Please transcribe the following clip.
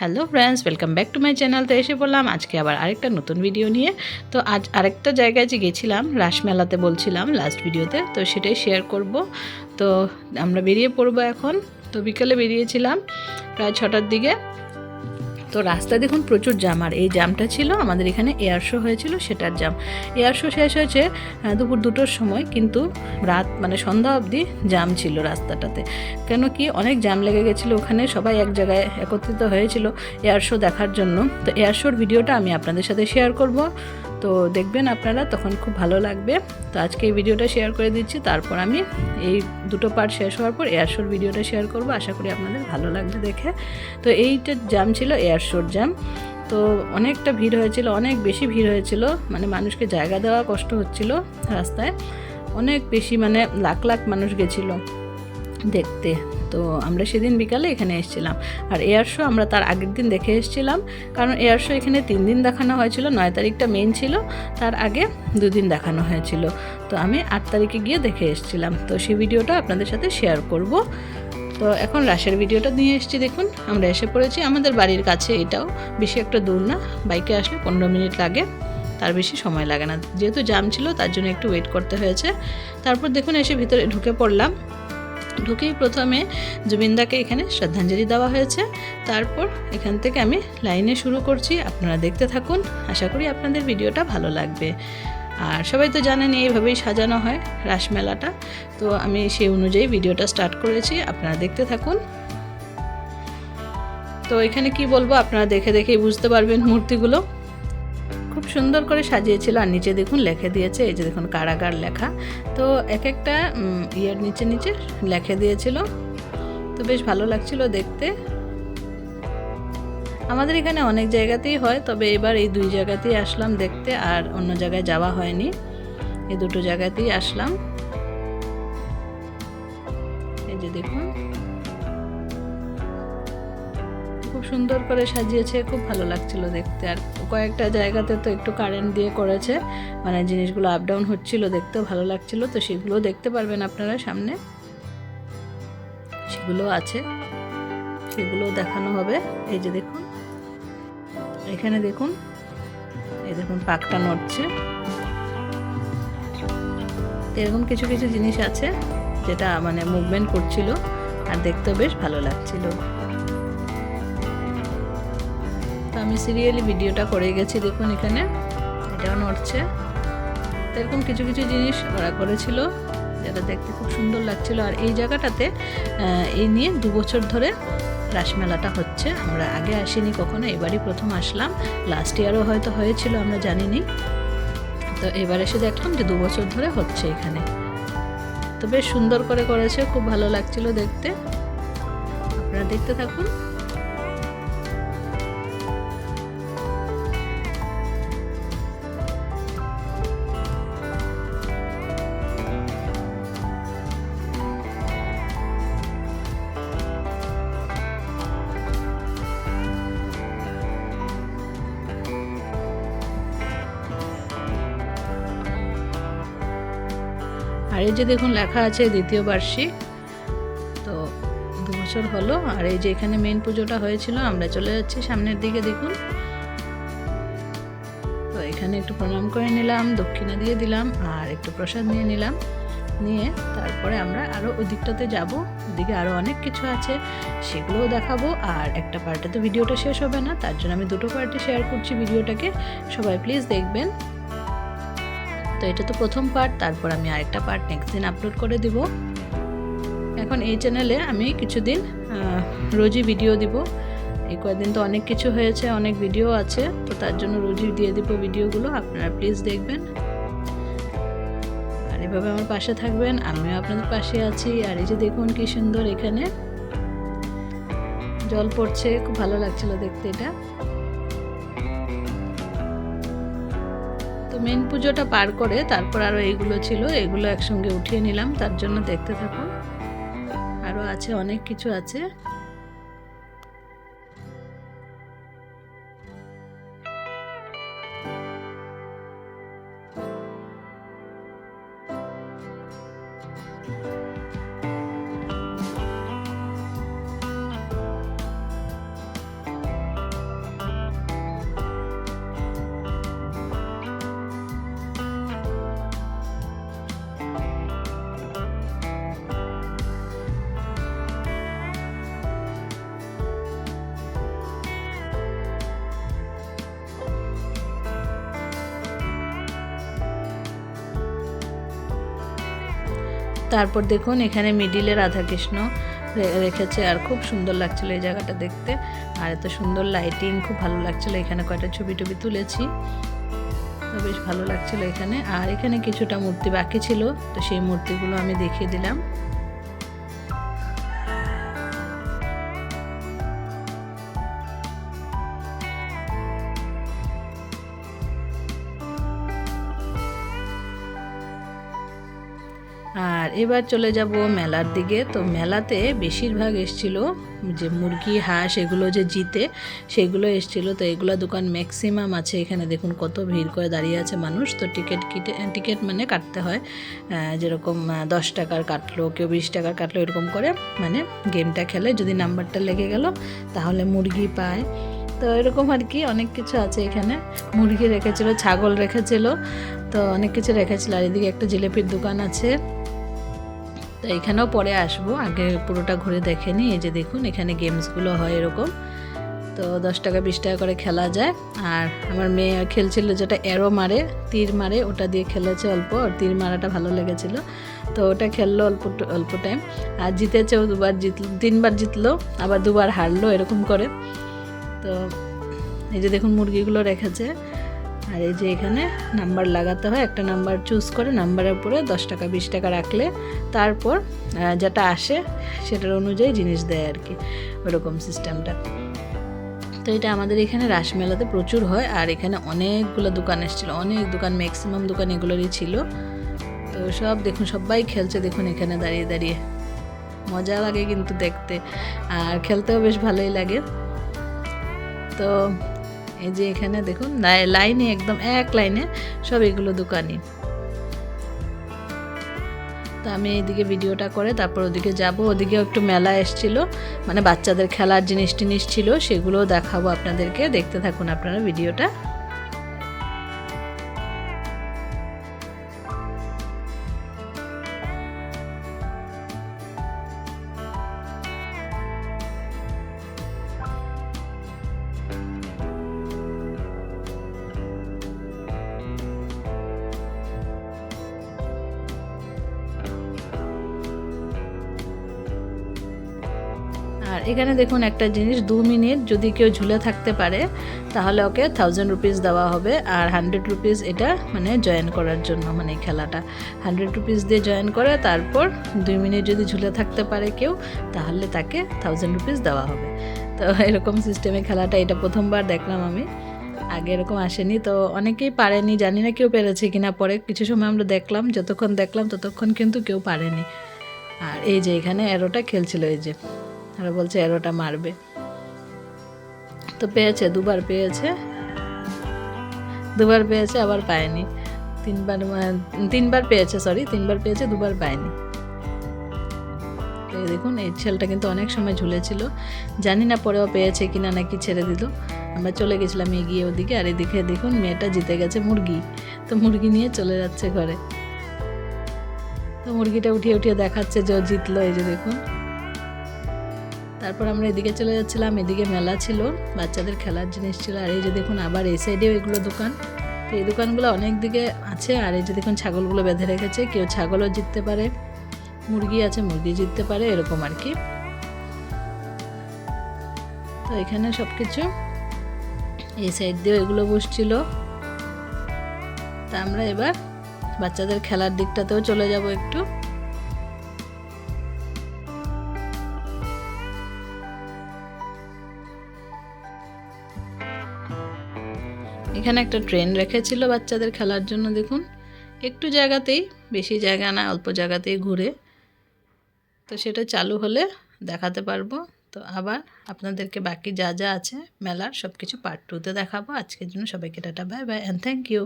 Hello friends welcome back to my channel তো এসে বললাম, আজকে আবার আরেকটা নতুন ভিডিও নিয়ে। তো আজ আরেকটা জায়গায় যে গেছিলাম রাসমেলাতে বলছিলাম লাস্ট ভিডিওতে তো সেটাই শেয়ার করব। তো আমরা বেরিয়ে পড়ব এখন। তো বিকেলে বেরিয়েছিলাম, প্রায় ছটার দিকে। তো রাস্তা দেখুন প্রচুর জাম আর এই জামটা ছিল আমাদের এখানে এয়ার শো হয়েছিল, সেটার জাম এয়ার শো শেষ হয়েছে দুপুর দুটোর সময়, কিন্তু রাত মানে সন্ধ্যা অবধি জাম ছিল রাস্তাটাতে। কেন কি অনেক জাম লেগে গেছিল ওখানে, সবাই এক জায়গায় একত্রিত হয়েছিল এয়ার শো দেখার জন্য। তো এয়ার শোর ভিডিওটা আমি আপনাদের সাথে শেয়ার করব। তো দেখবেন আপনারা, তখন খুব ভালো লাগবে। তো আজকে এই ভিডিওটা শেয়ার করে দিচ্ছি। তারপর আমি এই দুটো পার্ট শেষ হওয়ার পর এয়ারশোর ভিডিওটা শেয়ার করব। আশা করি আপনাদের ভালো লাগবে দেখে। তো এইটা জ্যাম ছিল এয়ার শোর জাম তো অনেকটা ভিড় হয়েছিল, অনেক বেশি ভিড় হয়েছিল। মানে মানুষকে জায়গা দেওয়া কষ্ট হচ্ছিল রাস্তায়। অনেক বেশি মানে লাখ লাখ মানুষ গেছিল। দেখতে। তো আমরা সেদিন বিকালে এখানে এসেছিলাম। আর এয়ার শো আমরা তার আগের দিন দেখে এসেছিলাম। কারণ এয়ার শো এখানে তিন দিন দেখানো হয়েছিল, নয় তারিখটা মেন ছিল। তার আগে দুদিন দেখানো হয়েছিল। তো আমি আট তারিখে গিয়ে দেখে এসেছিলাম। তো সেই ভিডিওটা আপনাদের সাথে শেয়ার করব। তো এখন রাশের ভিডিওটা নিয়ে এসেছি দেখুন। আমরা এসে পড়েছি আমাদের বাড়ির কাছে। এটাও বেশি একটা দূর না। বাইকে আসলে পনেরো মিনিট লাগে। তার বেশি সময় লাগে না। যেহেতু জাম ছিল, তার জন্য একটু ওয়েট করতে হয়েছে। তারপর দেখুন এসে ভিতরে ঢুকে পড়লাম। ঢুকেই প্রথমে জুবিনদাকে এখানে শ্রদ্ধাঞ্জলি দেওয়া হয়েছে। তারপর এখান থেকে আমি লাইনে শুরু করছি। আপনারা দেখতে থাকুন। আশা করি আপনাদের ভিডিওটা ভালো লাগবে। আর সবাই তো জানেন এইভাবেই সাজানো হয় রাসমেলাটা। তো আমি সেই অনুযায়ী ভিডিওটা স্টার্ট করেছি। আপনারা দেখতে থাকুন। তো এখানে কি বলব? আপনারা দেখে দেখেই বুঝতে পারবেন মূর্তিগুলো। সুন্দর করে সাজিয়েছিল। আর নিচে দেখুন লেখে দিয়েছে, এই যে দেখুন কারাগার লেখা। তো এক একটা ইয়ের নিচে নিচে লেখে দিয়েছিল। তো বেশ ভালো লাগছিল দেখতে। আমাদের এখানে অনেক জায়গাতেই হয়, তবে এবার এই দুই জায়গাতেই আসলাম দেখতে, আর অন্য জায়গায় যাওয়া হয়নি। এই দুটো জায়গাতেই আসলাম। এই যে দেখুন। খুব সুন্দর করে সাজিয়েছে, খুব ভালো লাগছিল দেখতে। আর কয়েকটা জায়গাতে তো একটু কারেন্ট দিয়ে করেছে মানে জিনিসগুলো আপ ডাউন হচ্ছিল, দেখতেও ভালো লাগছিল। তো সেগুলো দেখতে পারবেন আপনারা সামনে। সেগুলো আছে, সেগুলো দেখানো হবে। এই যে দেখুন, এখানে দেখুন, এই দেখুন পাকটা নড়ছে। এরকম কিছু কিছু জিনিস আছে যেটা মানে মুভমেন্ট করছিল, আর দেখতেও বেশ ভালো লাগছিল। আমি সিরিয়ালি ভিডিওটা করে গেছি, দেখুন এখানে। এটাও নড়ছে। এরকম কিছু কিছু জিনিস ওরা করেছিল, যেটা দেখতে খুব সুন্দর লাগছিল। আর এই জায়গাটাতে এই নিয়ে দু বছর ধরে রাসমেলাটা হচ্ছে। আমরা আগে আসিনি কখনো, এবারই প্রথম আসলাম। লাস্ট ইয়ারও হয়তো হয়েছিল, আমরা জানিনি। তো এবার এসে দেখলাম যে দু বছর ধরে হচ্ছে এখানে। তো বেশ সুন্দর করে করেছে, খুব ভালো লাগছিল দেখতে। আপনারা দেখতে থাকুন। এই যে দেখুন লেখা আছে দ্বিতীয় বার্ষিক। তো দু বছর হলো, আর এই যে এখানে মেন পুজোটা হয়েছিল, আমরা চলে যাচ্ছি সামনের দিকে দেখুন। তো এখানে একটু প্রণাম করে নিলাম, দক্ষিণা দিয়ে দিলাম, আর একটু প্রসাদ নিয়ে নিলাম। নিয়ে তারপরে আমরা আরও ওদিকটাতে যাব, ওদিকে আরও অনেক কিছু আছে, সেগুলোও দেখাবো। আর একটা পার্টে তো ভিডিওটা শেষ হবে না, তার জন্য আমি দুটো পার্টে শেয়ার করছি ভিডিওটাকে। সবাই প্লিজ দেখবেন। তো এটা তো প্রথম পার্ট তারপর আমি আরেকটা পার্ট নেক্সট দিন আপলোড করে দিব। এখন এই চ্যানেলে আমি কিছুদিন রোজই ভিডিও দিব। এই কয়েকদিন তো অনেক কিছু হয়েছে, অনেক ভিডিও আছে, তো তার জন্য রোজই দিয়ে দিব ভিডিওগুলো আপনারা প্লিজ দেখবেন। আর এভাবে আমার পাশে থাকবেন, আমিও আপনাদের পাশে আছি, আর এই যে দেখুন কি সুন্দর এখানে। জল পড়ছে, খুব ভালো লাগছিল দেখতে এটা। মেন পুজোটা পার করে তারপর আরও এইগুলো ছিল, এগুলো একসঙ্গে উঠিয়ে নিলাম, তার জন্য দেখতে থাকুন। আরও আছে, অনেক কিছু আছে। তারপর দেখুন এখানে মিডিলে রাধাকৃষ্ণ রেখেছে, আর খুব সুন্দর লাগছিল এই জায়গাটা দেখতে। আর এত সুন্দর লাইটিং খুব ভালো লাগছিল এখানে কয়টা ছবি টবি তুলেছি। বেশ ভালো লাগছিল এখানে। আর এখানে কিছুটা মূর্তি বাকি ছিল, তো সেই মূর্তিগুলো আমি দেখিয়ে দিলাম। আর এবার চলে যাব মেলার দিকে। তো মেলাতে বেশিরভাগ এসছিল যে মুরগি, হাঁস, এগুলো যে জিতে, সেগুলো এসছিল। তো এগুলো দোকান ম্যাক্সিমাম আছে। এখানে দেখুন কত ভিড় করে দাঁড়িয়ে আছে মানুষ। তো টিকিট কিটে, টিকিট মানে কাটতে হয়। যেরকম দশ টাকার কাটলো, কেউ বিশ টাকার কাটলো, এরকম করে মানে গেমটা খেলে। যদি নাম্বারটা লেগে গেল, তাহলে মুরগি পায়। তো এরকম আর কি, অনেক কিছু আছে এখানে। মুরগি রেখেছিল, ছাগল রেখেছিল। তো অনেক কিছু রেখেছিল। আর এদিকে একটা জিলেপির দোকান আছে। তো এখানেও পরে আসব। আগে পুরোটা ঘুরে দেখে নিই। এই যে দেখুন, এখানে গেমসগুলো হয় এরকম। তো দশ টাকা, বিশ টাকা করে খেলা যায়। আর আমার মেয়ে খেলছিল যেটা এরো মারে, তীর মারে, ওটা দিয়ে খেলেছে অল্প। আর তীর মারাটা ভালো লেগেছিল। তো ওটা খেললো অল্প অল্প টাইম আর জিতেছেও দুবার জিতল তিনবার জিতলো, আবার দুবার হারলো এরকম করে। তো এই যে দেখুন, মুরগিগুলো রেখেছে। আর এই যে এখানে নাম্বার লাগাতে হয়, একটা নাম্বার চুজ করে নাম্বারের উপরে দশ টাকা, বিশ টাকা রাখলে তারপর যেটা আসে সেটার অনুযায়ী জিনিস দেয় আর কি, ওরকম সিস্টেমটা তো এটা আমাদের এখানে রাসমেলাতে প্রচুর হয়, আর এখানে অনেকগুলো দোকান এসেছিল, অনেক দোকান ম্যাক্সিমাম দোকান এগুলোরই ছিল। তো সব দেখুন, সবাই খেলছে দেখুন এখানে দাঁড়িয়ে দাঁড়িয়ে। মজা লাগে কিন্তু দেখতে, আর খেলতেও বেশ ভালোই লাগে। তো এই যে এখানে দেখুন লাইনে একদম এক লাইনে সব এগুলো দোকানই। তো আমি এইদিকে ভিডিওটা করে তারপর ওদিকে যাব। ওদিকেও একটু মেলা এসছিল মানে বাচ্চাদের খেলার জিনিস টিনিস ছিল, সেগুলোও দেখাবো আপনাদেরকে। দেখতে থাকুন আপনারা ভিডিওটা। এখানে দেখুন একটা জিনিস, দু মিনিট যদি কেউ ঝুলে থাকতে পারে, তাহলে ওকে থাউজেন্ড রুপিস দেওয়া হবে। আর হান্ড্রেড রুপিস এটা মানে জয়েন করার জন্য মানে এই খেলাটা। হান্ড্রেড রুপিস দিয়ে জয়েন করে তারপর দুই মিনিট যদি ঝুলে থাকতে পারে কেউ, তাহলে তাকে থাউজেন্ড রুপিস দেওয়া হবে। তো এরকম সিস্টেমে খেলাটা, এটা প্রথমবার দেখলাম আমি। আগে এরকম আসেনি, তো অনেকেই পারেনি, জানি না কেউ পেরেছে কিনা। পরে কিছু সময় আমরা দেখলাম, যতক্ষণ দেখলাম ততক্ষণ কিন্তু কেউ পারেনি। আর এই যে এখানে এরোটা খেলছিল, এই যে। আর বলছে এরোটা মারবে। তো পেয়েছে, দুবার পেয়েছে। দুবার পেয়েছে, আবার পায়নি। তিনবার তিনবার পেয়েছে সরি তিনবার পেয়েছে, দুবার পায়নি। দেখুন, এই ছেলেটা কিন্তু অনেক সময় ঝুলেছিল। জানি না পরেও পেয়েছে কিনা, নাকি ছেড়ে দিল। আমরা চলে গেছিলাম এগিয়ে ওদিকে, আর এদিকে দেখুন, মেয়েটা জিতে গেছে মুরগি। তো মুরগি নিয়ে চলে যাচ্ছে ঘরে। তো মুরগিটা উঠিয়ে উঠিয়ে দেখাচ্ছে যে জিতলো, এই যে দেখুন। তারপর আমরা এদিকে চলে যাচ্ছিলাম, এদিকে মেলা ছিল, বাচ্চাদের খেলার জিনিস ছিল, আর এই যে দেখুন আবার এই সাইডেও এগুলো দোকান। তো এই দোকানগুলো অনেক দিকে আছে, আর এই যে দেখুন ছাগলগুলো বেঁধে রেখেছে, কেউ ছাগলও জিততে পারে, মুরগি আছে, মুরগি জিততে পারে, এরকম আর কি। তো এখানে সব কিছু এই সাইড দিয়েও এগুলো বসছিল। তা আমরা এবার বাচ্চাদের খেলার দিকটাতেও চলে যাব একটু। এখানে একটা ট্রেন রেখেছিল বাচ্চাদের খেলার জন্য, দেখুন। একটু জায়গাতেই, বেশি জায়গা না, অল্প জায়গাতেই ঘুরে। তো সেটা চালু হলে দেখাতে পারব। তো আবার আপনাদেরকে বাকি যা যা আছে, মেলার সব কিছু পার্ট টুতে দেখাবো। আজকের জন্য সবাইকে tata bye bye and thank you